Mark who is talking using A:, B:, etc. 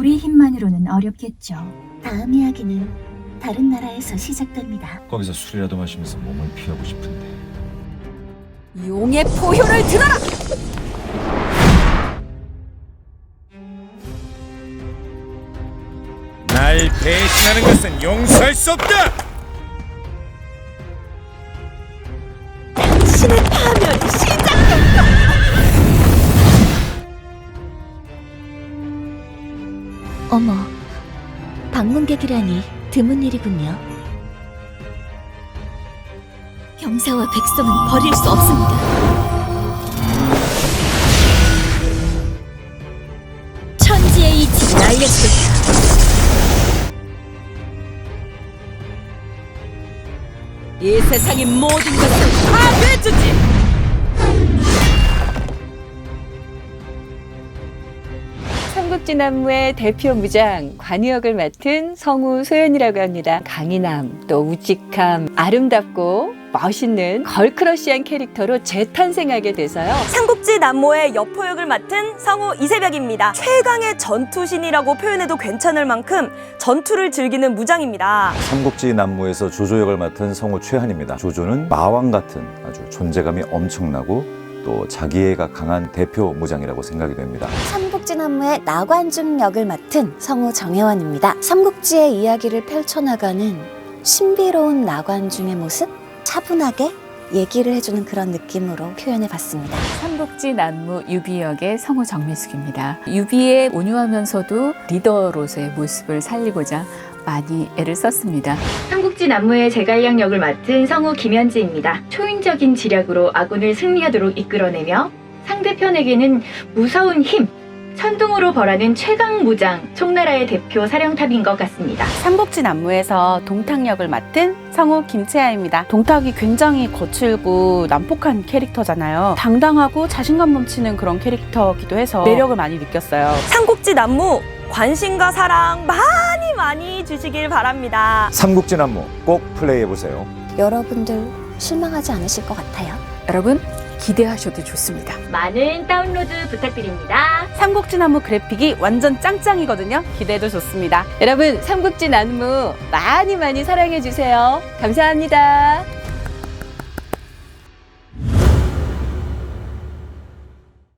A: 우리 힘만으로는 어렵겠죠.
B: 다음 이야기는 다른 나라에서 시작됩니다.
C: 거기서 술이라도 마시면서 몸을 피하고 싶은데
D: 용의 포효를 들어라!
C: 날 배신하는 것은 용서할 수 없다!
D: 신의 파멸
B: 어머, 방문객이라니 드문 일이군요. 병사와 백성은 버릴 수 없습니다. 천지의 이치를 알려주겠다.
D: 이 세상의 모든 것을 파괴해주지!
E: 삼국지 남무의 대표 무장 관우역을 맡은 성우 소연이라고 합니다. 강인함, 또 우직함, 아름답고 멋있는 걸크러쉬한 캐릭터로 재탄생하게 돼서요.
F: 삼국지 남모의 여포역을 맡은 성우 이세벽입니다. 최강의 전투신이라고 표현해도 괜찮을 만큼 전투를 즐기는 무장입니다.
G: 삼국지 남무에서 조조 역을 맡은 성우 최한입니다. 조조는 마왕 같은 아주 존재감이 엄청나고 또 자기애가 강한 대표 무장이라고 생각이 됩니다.
B: 삼국지나무의 나관중 역을 맡은 성우 정혜원입니다. 삼국지의 이야기를 펼쳐나가는 신비로운 나관중의 모습? 차분하게 얘기를 해주는 그런 느낌으로 표현해 봤습니다.
H: 삼국지 난무 유비 역의 성우 정미숙입니다. 유비의 온유하면서도 리더로서의 모습을 살리고자 많이 애를 썼습니다.
I: 삼국지 남무의 제갈량 역을 맡은 성우 김현지입니다. 초인적인 지략으로 아군을 승리하도록 이끌어내며 상대편에게는 무서운 힘, 천둥으로 벌하는 최강 무장, 총나라의 대표 사령탑인 것 같습니다.
J: 삼국지 남무에서 동탁 역을 맡은 성우 김채아입니다. 동탁이 굉장히 거칠고 난폭한 캐릭터잖아요. 당당하고 자신감 넘치는 그런 캐릭터기도 해서 매력을 많이 느꼈어요.
F: 삼국지 남무 관심과 사랑 많이 많이 주시길 바랍니다.
G: 삼국지 남무 꼭 플레이해보세요.
B: 여러분들 실망하지 않으실 것 같아요.
H: 여러분 기대하셔도 좋습니다.
I: 많은 다운로드 부탁드립니다.
J: 삼국지 나무 그래픽이 완전 짱짱이거든요. 기대해도 좋습니다.
E: 여러분, 삼국지 난무 많이 많이 사랑해주세요. 감사합니다.